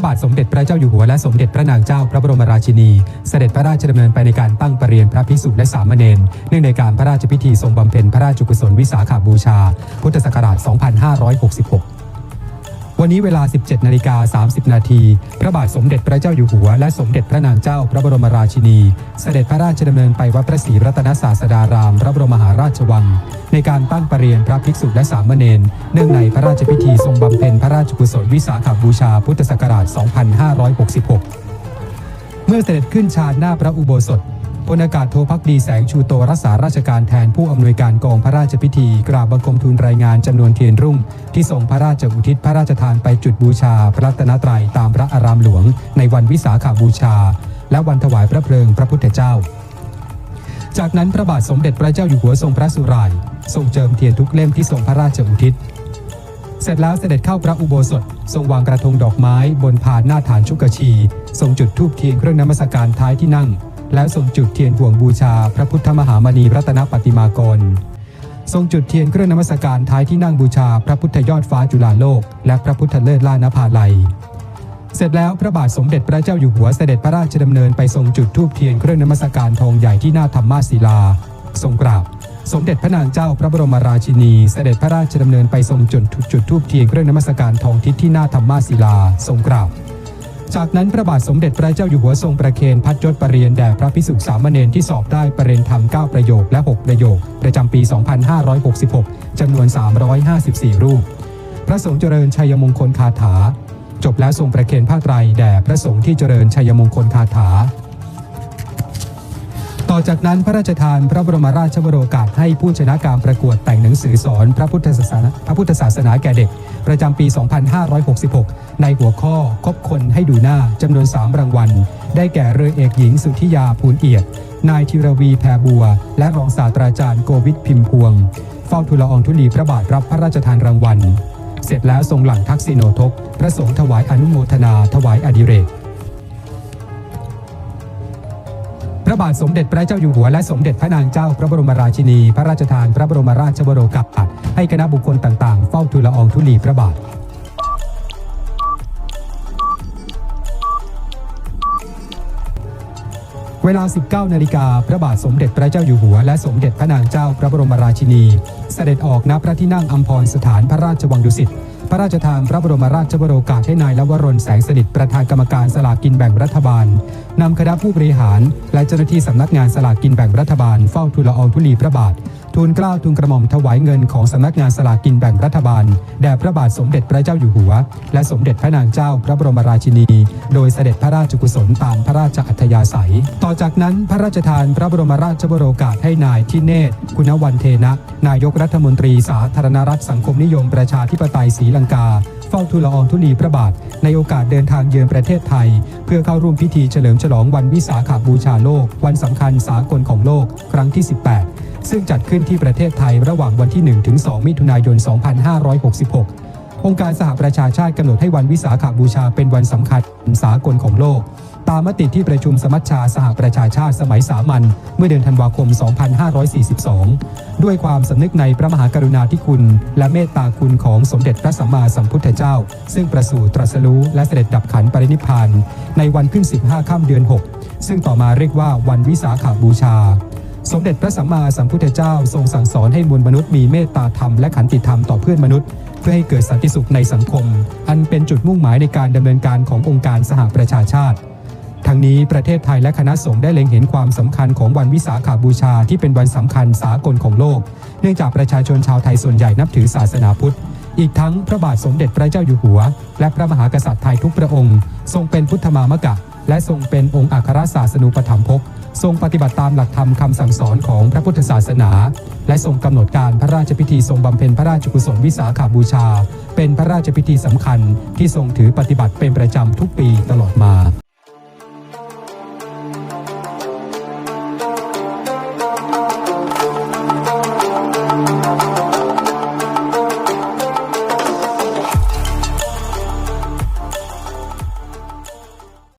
ระบาทสมเด็จพระเจ้าอยู่หัวและสมเด็จพระนางเจ้าพระบรมราชินี เสด็จพระราชดำเนินไปในการตั้งประเรียนพระภิกษุและสามเณรเนื่องในการพระราชพิธีทรงบำเพ็ญพระราชกุศลวิสาขาบูชา พุทธศักราช 2566 วันนี้เวลา 17นาฬิกา30 นาที พระบาทสมเด็จพระเจ้าอยู่หัว และสมเด็จพระนางเจ้าพระบรมราชินี เสด็จพระราชดำเนินไปวัดพระศรีรัตนศาสดาราม พระบรมมหาราชวัง ในการตั้งประเรียนพระภิกษุและสามเณรเนื่องในพระราชพิธีทรงบำเพ็ญพระราชกุศลวิสาขบูชาพุทธศักราช 2566 เมื่อเสด็จขึ้นชาญหน้าพระอุโบสถ พลอากาศโทพักดีแสงชูโตรักษาราชการแทนผู้อำนวยการกองพระราชพิธี กราบบังคมทูลรายงานจำนวนเทียนรุ่ง ที่ทรงพระราชอุทิศพระราชทานไปจุดบูชา พระรัตนตรัยตามพระอารามหลวง ในวันวิสาขาบูชา และวันถวายพระเพลิงพระพุทธเจ้า จากนั้นพระบาทสมเด็จพระเจ้าอยู่หัวทรงพระสุรายทรงเจิมเทียนทุกเล่มที่ทรงพระราชอุทิศเสร็จแล้วเสด็จเข้าพระอุโบสถ ทรงวางกระทงดอกไม้ บนพานหน้าฐานชุกชี ทรงจุดธูปเทียนเครื่องนมัสการท้ายที่นั่ง แล้วทรงจุดเทียนห่วงบูชาพระพุทธมหามณีรัตนปฏิมากร ทรงจุดเทียนเครื่องนมัสการท้ายที่นั่งบูชาพระพุทธยอดฟ้าจุฬาโลก และพระพุทธเลิศล่านภาลัย เสร็จแล้วพระบาทสมเด็จพระเจ้าอยู่หัวเสด็จพระราชดำเนินไปทรงจุดธูปเทียนเครื่องนมัสการทองใหญ่ที่หน้าธรรมาศิลา ทรงกราบสมเด็จพระนางเจ้าพระบรมราชินี เสด็จพระราชดำเนินไปทรงจุดจุดธูปเทียนเครื่องนมัสการทองทิศที่หน้าธรรมาศิลา ทรงกราบ จากนั้นพระบาทสมเด็จพระเจ้าอยู่หัวทรงประเคนพัดยศประเรียนแด่พระพิสุสามเณรที่สอบได้ประเรียนธรรม 9 ประโยคและ 6 ประโยค ประจำปี 2566จำนวน 354 รูป พระสงฆ์เจริญชัยมงคลคาถา จบแล้วทรงประเคนผ้าไตรแด่พระสงฆ์ที่เจริญชัยมงคลคาถา ต่อจากนั้นพระราชทานพระบรมราชวโรกาสให้ผู้ชนะการประกวดแต่งหนังสือสอนพระพุทธศาสนาพระพุทธศาสนาแก่เด็ก ประจำปี 2566 ในหัวข้อคบคนให้ดูหน้าจำนวน 3 รางวัล ได้แก่เรือเอกหญิงสุธิยาภูลเอียด นายธีรวีแพรบัว และรองศาสตราจารย์โกวิทพิมพวง เฝ้าทูลอองธุลีพระบาทรับพระราชทานรางวัล เสร็จแล้วทรงหลังทักษิโนทก พระสงฆ์ถวายอนุโมทนาถวายอดิเรก ระบาทสมเด็จพระเจ้าอยู่หัวและสมเด็จพระนางเจ้าพระบรมราชินี พระราชทานพระบรมราชวโรกาสให้คณะบุคคลต่างๆ เฝ้าทูลละอองธุลีพระบาทเวลา 19 นาฬิกา พระบาทสมเด็จพระเจ้าอยู่หัว และสมเด็จพระนางเจ้าพระบรมราชินี เสด็จออกณพระที่นั่งอัมพรสถานพระราชวังดุสิต พระราชทานพระบรมราชวโรกาสให้นายลวรนแสงสนิทประธานกรรมการสลากกินแบ่งรัฐบาลนำคณะผู้บริหาร และเจ้าหน้าที่สำนักงานสลากกินแบ่งรัฐบาลเฝ้าทูลละอองธุลีพระบาททูลเกล้าทูลกระหม่อมถวายเงินของสำนักงานสลากกินแบ่งรัฐบาลแด่พระบาทสมเด็จพระเจ้าอยู่หัว และสมเด็จพระนางเจ้าพระบรมราชินี โดยเสด็จพระราชกุศลตามพระราชอัธยาศัย ต่อจากนั้นพระราชทานพระบรมราชวโรกาสให้นายทิเนศคุณวันเทนะ นายกรัฐมนตรีสาธารณรัฐสังคมนิยมประชาธิปไตยศรีลังกา เฝ้าทูลละอองธุลีพระบาท ในโอกาสเดินทางเยือนประเทศไทย เพื่อเข้าร่วมพิธีเฉลิมฉลองวันวิสาขาบูชาโลก วันสำคัญสากลของโลก ครั้งที่ 18 ซึ่งจัดขึ้นที่ประเทศไทยระหว่างวันที่1ถึง2มิถุนายน 2566 องค์การสหประชาชาติกำหนดให้วันวิสาขาบูชาเป็นวันสำคัญสากลของโลก ตามมติที่ประชุมสมัชชาสหประชาชาติสมัยสามัญเมื่อเดือนธันวาคม 2542 ด้วยความสำนึกในพระมหากรุณาธิคุณ และเมตตาคุณของสมเด็จพระสัมมาสัมพุทธเจ้า ซึ่งประสูติตรัสรู้และเสด็จดับขันปรินิพานในวันขึ้น 15 ค่ำเดือน 6 ซึ่งต่อมาเรียกว่าวันวิสาขาบูชา สมเด็จพระสัมมาสัมพุทธเจ้าทรงสั่งสอนให้มวลมนุษย์มีเมตตาธรรมและขันติธรรมต่อเพื่อนมนุษย์ เพื่อให้เกิดสันติสุขในสังคม อันเป็นจุดมุ่งหมายในการดำเนินการขององค์การสหประชาชาติทั้งนี้ประเทศไทยและคณะสงฆ์ได้เล็งเห็นความสำคัญของวันวิสาขาบูชาที่เป็นวันสำคัญสากลของโลก เนื่องจากประชาชนชาวไทยส่วนใหญ่นับถือศาสนาพุทธ อีกทั้งพระบาทสมเด็จพระเจ้าอยู่หัว และพระมหากษัตริย์ไทยทุกพระองค์ ทรงเป็นพุทธมามกะ และทรงเป็นองค์อัครศาสนูปถัมภก ทรงปฏิบัติตามหลักธรรมคำสั่งสอนของพระพุทธศาสนา และทรงกำหนดการพระราชพิธีทรงบำเพ็ญพระราชกุศลวิสาขาบูชา เป็นพระราชพิธีสำคัญที่ทรงถือปฏิบัติเป็นประจำทุกปีตลอดมา